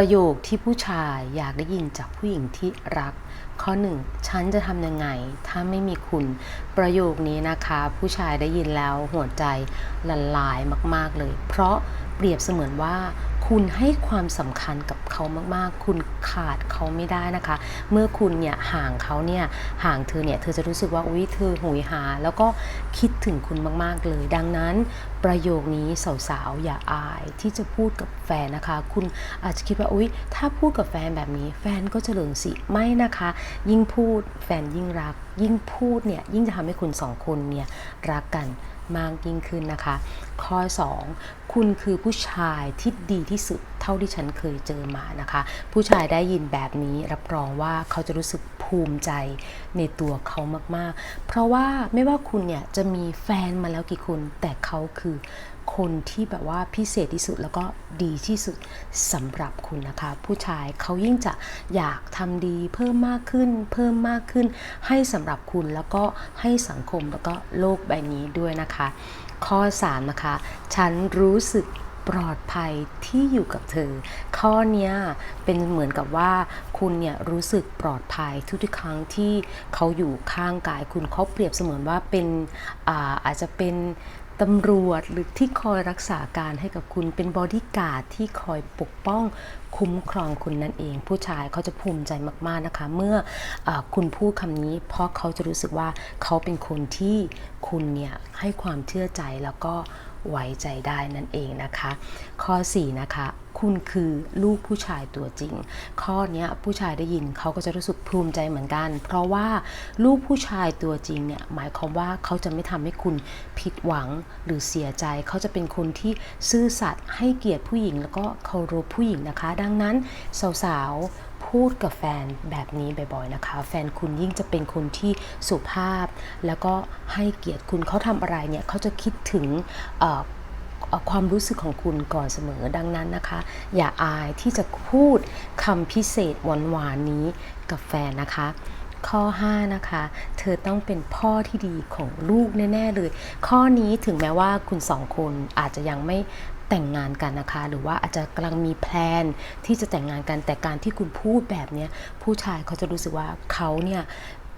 ประโยคที่ผู้ชายอยากได้ยินจากผู้หญิงที่รัก ข้อหนึ่งฉันจะทำยังไง ถ้าไม่มีคุณ ประโยคนี้นะคะ ผู้ชายได้ยินแล้วหัวใจละลายมาก ๆเลย เพราะเปรียบเสมือนว่า คุณให้ความสำคัญกับเขามากๆ คุณขาดเขาไม่ได้นะคะ เมื่อคุณเนี่ยห่างเขาเนี่ยห่างเธอเนี่ยเธอจะรู้สึกว่าอุ้ยเธอหุยหา แล้วก็คิดถึงคุณมากๆเลย ดังนั้นประโยคนี้สาวๆอย่าอายที่จะพูดกับแฟนนะคะ คุณอาจจะคิดว่าอุ้ยถ้าพูดกับแฟนแบบนี้ แฟนก็จะเหลิงสิไม่นะคะ ยิ่งพูดแฟนยิ่งรัก ยิ่งพูดเนี่ยยิ่งจะทำให้คุณสองคนเนี่ยรักกันมากยิ่งขึ้นนะคะ ข้อ 2 คุณคือผู้ชายที่ดีที่สุดเท่าที่ฉันเคยเจอมานะคะ ผู้ชายได้ยินแบบนี้รับรองว่าเขาจะรู้สึก ภูมิใจในตัวเขามากๆ เพราะว่าไม่ว่าคุณเนี่ยจะมีแฟนมาแล้วกี่คน แต่เขาคือคนที่แบบว่าพิเศษที่สุดแล้วก็ดีที่สุดสำหรับคุณนะคะ ผู้ชายเขายิ่งจะอยากทำดีเพิ่มมากขึ้น เพิ่มมากขึ้น ให้สำหรับคุณแล้วก็ให้สังคมแล้วก็โลกใบนี้ด้วยนะคะ ข้อ 3 นะคะ ฉันรู้สึก ปลอดภัยที่อยู่กับเธอ ข้อนี้เป็นเหมือนกับว่าคุณเนี่ยรู้สึกปลอดภัยทุกๆครั้งที่เขาอยู่ข้างกาย คุณเขาเปรียบเสมือนว่าเป็นอาอาจจะเป็นตำรวจหรือที่คอยรักษาการให้กับคุณเป็นบอดี้การ์ดที่คอยปกป้องคุ้มครองคุณนั่นเอง ผู้ชายเขาจะภูมิใจมากๆนะคะ เมื่ออคุณพูดคำนี้ เพราะเขาจะรู้สึกว่าเขาเป็นคนที่คุณเนี่ยให้ความเชื่อใจแล้วก็ ไว้ใจได้นั่นเองนะคะ ข้อ 4 นะคะ คุณคือลูกผู้ชายตัวจริง ข้อนี้ผู้ชายได้ยินเขาก็จะรู้สึกภูมิใจเหมือนกัน เพราะว่าลูกผู้ชายตัวจริงเนี่ยหมายความว่าเขาจะไม่ทำให้คุณผิดหวังหรือเสียใจ เขาจะเป็นคนที่ซื่อสัตย์ให้เกียรติผู้หญิง แล้วก็เคารพผู้หญิงนะคะ ดังนั้นสาวๆ พูดกับแฟนแบบนี้บ่อยๆนะคะ แฟนคุณยิ่งจะเป็นคนที่สุภาพ แล้วก็ให้เกียรติคุณเขาทำอะไรเนี่ยเขาจะคิดถึงความรู้สึกของคุณก่อนเสมอดังนั้นนะคะ อย่าอายที่จะพูดคำพิเศษหวานๆนี้กับแฟนนะคะข้อ 5 นะคะ เธอต้องเป็นพ่อที่ดีของลูกแน่ ๆ เลย ข้อนี้ถึงแม้ว่าคุณสองคนอาจจะยังไม่ แต่งงานกันนะคะ หรือว่าอาจจะกำลังมีแพลนที่จะแต่งงานกันแต่การที่คุณพูดแบบนี้ผู้ชายเขาจะรู้สึกว่าเขาเนี่ย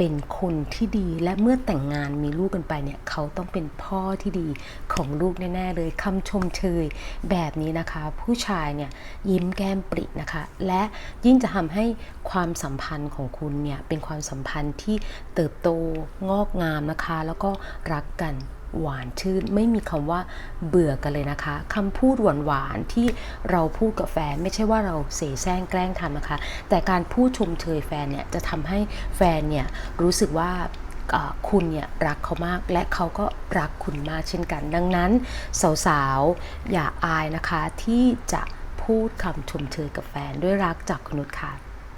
เป็นคนที่ดีและเมื่อแต่งงานมีลูกกันไปเนี่ยเขาต้องเป็นพ่อที่ดีของลูกแน่ๆเลยคำชมเชยแบบนี้นะคะ ผู้ชายเนี่ยยิ้มแก้มปรินะคะ และยิ่งจะทำให้ความสัมพันธ์ของคุณเนี่ยเป็นความสัมพันธ์ที่เติบโตงอกงามนะคะ แล้วก็รักกันหวานชื่น ไม่มีคำว่าเบื่อกันเลยนะคะคำพูดหวานๆที่เราพูดกับแฟน ไม่ใช่ว่าเราเสแสร้งแกล้งทำนะคะ แต่การพูดชมเชยแฟนเนี่ยจะทำให้แฟนเนี่ยรู้สึกว่าคุณเนี่ยรักเขามากและเขาก็รักคุณมากเช่นกัน ดังนั้น สาวๆ อย่าอายนะคะที่จะพูดคำชมเชยกับแฟนด้วยรักจากคุณนุชค่ะ